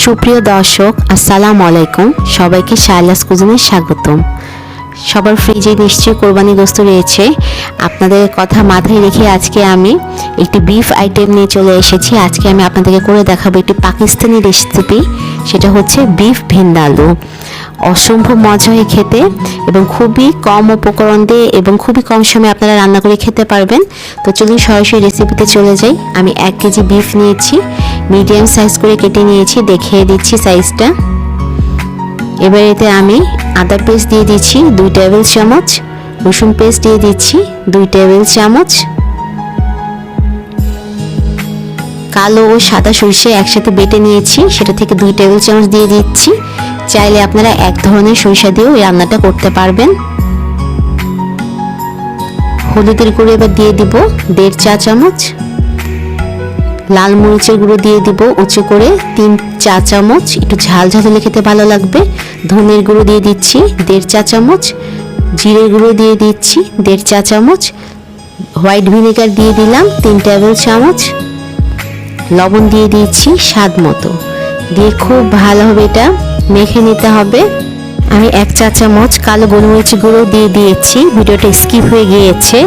সুপ্রিয় দর্শক, আসসালাম আলাইকুম। সবাইকে শাইলাস কুজিনে স্বাগতম। সবার ফ্রিজে নিশ্চয়ই কোরবানি গোস্ত রয়েছে। আপনাদের কথা মাথায় রেখে আজকে আমি একটি বিফ আইটেম নিয়ে চলে এসেছি। আজকে আমি আপনাদেরকে করে দেখাবো একটি পাকিস্তানি রেসিপি সেটা হচ্ছে বিফ ভিন্দালু অসম্ভব মজা হয় খেতে এবং খুবই কম উপকরণ দিয়ে এবং খুবই কম সময়ে আপনারা রান্না করে খেতে পারবেন। তো চলুন সরাসরি রেসিপিতে চলে যাই। আমি এক কেজি বিফ নিয়েছি মিডিয়াম সাইজ করে কেটে নিয়েছি, দেখিয়ে দিচ্ছি সাইজটা এবার এতে আমি আদা পেস্ট দিয়ে দিচ্ছি দুই টেবিল চামচ, রসুন পেস্ট দিয়ে দিচ্ছি দুই টেবিল চামচ। কালো ও সাদা সর্ষে একসাথে বেটে নিয়েছি। সেটা থেকে দুই টেবিল চামচ দিয়ে দিচ্ছি। চাইলে আপনারা এক ধরনের সরিষা দিয়েও রান্নাটা করতে পারবেন। হলুদের গুঁড়ো এবার দিয়ে দিব দেড় চা চামচ। লাল মরিচের গুঁড়ো দিয়ে দিব উঁচু করে তিন চা চামচ। একটু ঝাল ঝাল খেতে ভালো লাগবে। ধনের গুঁড়ো দিয়ে দিচ্ছি দেড় চা চামচ। জিরের গুঁড়ো দিয়ে দিচ্ছি দেড় চা চামচ। হোয়াইট ভিনেগার দিয়ে দিলাম তিন টেবিল চামচ। লবণ দিয়ে দিয়েছি স্বাদ মতো। দিয়ে খুব ভালোভাবে এটা মেখে নিতে হবে। আমি এক চা চামচ কালো গোলমরিচ গুঁড়ো দিয়ে দিয়েছি। ভিডিওটা স্কিপ হয়ে গিয়েছে।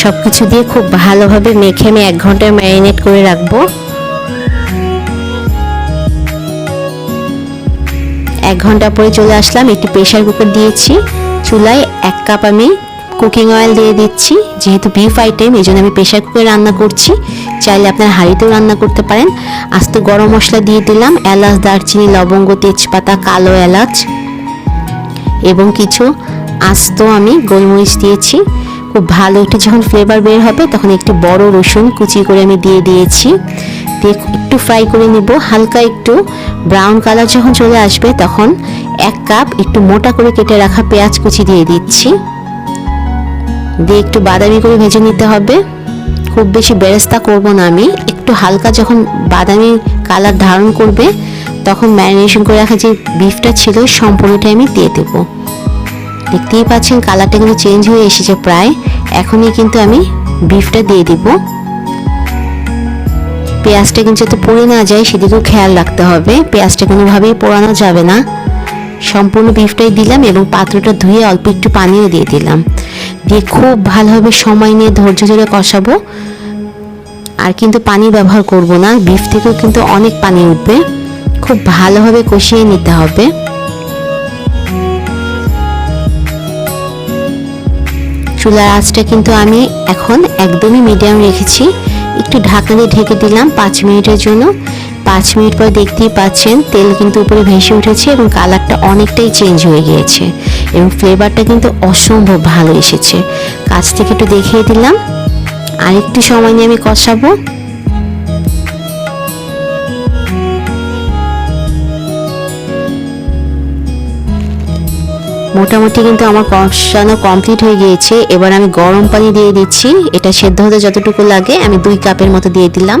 সব কিছু দিয়ে খুব ভালোভাবে মেখে আমি এক ঘণ্টা ম্যারিনেট করে রাখব। এক ঘণ্টা পরে চলে আসলাম, একটি প্রেশার কুকার দিয়েছি। চুলায় এক কাপ আমি কুকিং অয়েল দিয়ে দিচ্ছি। যেহেতু বিফ আইটেম, এই জন্য আমি প্রেশার কুকারে রান্না করছি। চাইলে আপনার হাঁড়িতেও রান্না করতে পারেন। আস্ত গরম মশলা দিয়ে দিলাম, এলাচ, দারচিনি, লবঙ্গ, তেজপাতা, কালো এলাচ এবং কিছু আস্ত আমি গোলমরিচ দিয়েছি। খুব ভালো একটু যখন ফ্লেভার বের হবে তখন একটি বড় রসুন কুচি করে আমি দিয়ে দিয়েছি। দিয়ে একটু ফ্রাই করে নিব, হালকা একটু ব্রাউন কালার যখন চলে আসবে তখন এক কাপ একটু মোটা করে কেটে রাখা পেঁয়াজ কুচি দিয়ে দিচ্ছি। দিয়ে একটু বাদামি করে ভেজে নিতে হবে। খুব বেশি বেরেস্তা করব না আমি। একটু হালকা যখন বাদামি কালার ধারণ করবে, তখন ম্যারিনেশন করে রাখা যে বিফটা ছিল, সম্পূর্ণটা আমি দিয়ে দেবো। দেখতেই পাচ্ছেন কালারটা কিন্তু চেঞ্জ হয়ে এসেছে প্রায়। এখনই কিন্তু আমি বিফটা দিয়ে দিব। পেঁয়াজটা কিন্তু যাতে পড়ে না যায়, সেদিকেও খেয়াল রাখতে হবে। পেঁয়াজটা কোনোভাবেই পোড়ানো যাবে না। সম্পূর্ণ বিফটাই দিলাম এবং পাত্রটা ধুয়ে অল্প একটু পানিও দিয়ে দিলাম। দিয়ে খুব ভালোভাবে সময় নিয়ে ধৈর্য ধরে কষাবো। আর কিন্তু পানি ব্যবহার করব না বিফ থেকেও কিন্তু অনেক পানি উঠবে। খুব ভালোভাবে কষিয়ে নিতে হবে। চুলার আঁচটা কিন্তু আমি এখন একদমই মিডিয়াম রেখেছি। একটু ঢাকনা ঢেকে দিলাম পাঁচ মিনিটের জন্য। পাঁচ মিনিট পর দেখতেই পাচ্ছেন তেল কিন্তু উপরে ভেসে উঠেছে এবং কালারটা অনেকটাই চেঞ্জ হয়ে গিয়েছে এবং ফ্লেভারটা কিন্তু অসম্ভব ভালো এসেছে। কাছ থেকে একটু দেখিয়ে দিলাম। আরেকটু সময় নিয়ে আমি কষাবো। মোটামুটি কিন্তু আমার কষানো কমপ্লিট হয়ে গিয়েছে। এবার আমি গরম পানি দিয়ে দিচ্ছি। এটা সেদ্ধ হতে যতটুকু লাগে আমি দুই কাপের মতো দিয়ে দিলাম।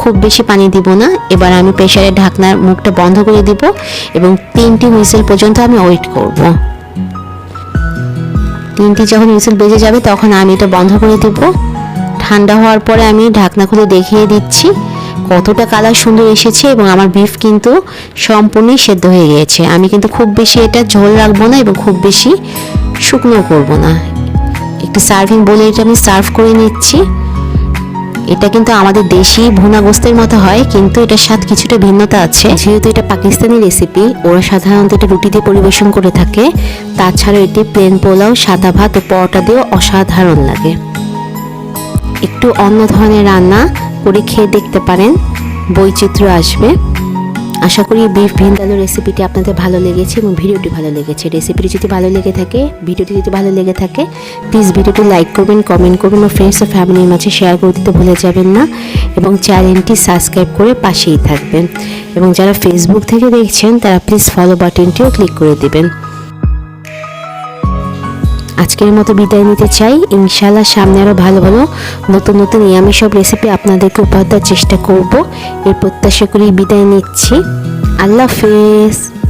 খুব বেশি পানি দিব না। এবার আমি প্রেশারের ঢাকনার মুখটা বন্ধ করে দিব এবং তিনটি হুইসেল পর্যন্ত আমি ওয়েট করব। তিনটি যখন হুইসেল বেজে যাবে তখন আমি এটা বন্ধ করে দিব। ঠান্ডা হওয়ার পরে আমি ঢাকনা খুলে দেখিয়ে দিচ্ছি। কতটা কালার সুন্দর এসেছে এবং আমার বিফ কিন্তু সম্পূর্ণই সেদ্ধ হয়ে গিয়েছে। আমি কিন্তু খুব বেশি এটা ঝোল রাখব না এবং খুব বেশি শুকনো করব না। একটু সার্ভিং বলে এটা আমি সার্ভ করে নিচ্ছি। এটা কিন্তু আমাদের দেশি ভুনা গোস্তের মতো হয়, কিন্তু এটার স্বাদ কিছুটা ভিন্নতা আছে। যেহেতু এটা পাকিস্তানি রেসিপি ওরা সাধারণত এটা রুটি দিয়ে পরিবেশন করে থাকে। তাছাড়া এটি প্লেন পোলাও, সাদা ভাত ও পরোটা দিয়েও অসাধারণ লাগে। একটু অন্য ধরনের রান্না করে খেয়ে দেখতে পারেন। বৈচিত্র্য আসবে। আশা করি বিফ ভিন্দালু রেসিপিটি আপনাদের ভালো লেগেছে এবং ভিডিওটি ভালো লেগেছে। রেসিপিটি যদি ভালো লেগে থাকে, ভিডিওটি যদি ভালো লেগে থাকে প্লিজ ভিডিওটি লাইক করবেন কমেন্ট করবেন ও ফ্রেন্ডস ও ফ্যামিলির মাঝে শেয়ার করে দিতে ভুলে যাবেন না এবং চ্যানেলটি সাবস্ক্রাইব করে পাশেই থাকবেন। এবং যারা ফেসবুক থেকে দেখছেন, তারা প্লিজ ফলো বাটনটিও ক্লিক করে দেবেন। আজকের মতো বিদায় নিতে চাই। ইনশাল্লাহ সামনে আরও ভালো ভালো নতুন নতুন ইয়ামি সব রেসিপি আপনাদেরকে উপহার দেওয়ার চেষ্টা করব। এর প্রত্যাশা করি বিদায় নিচ্ছি। আল্লাহ হাফেজ।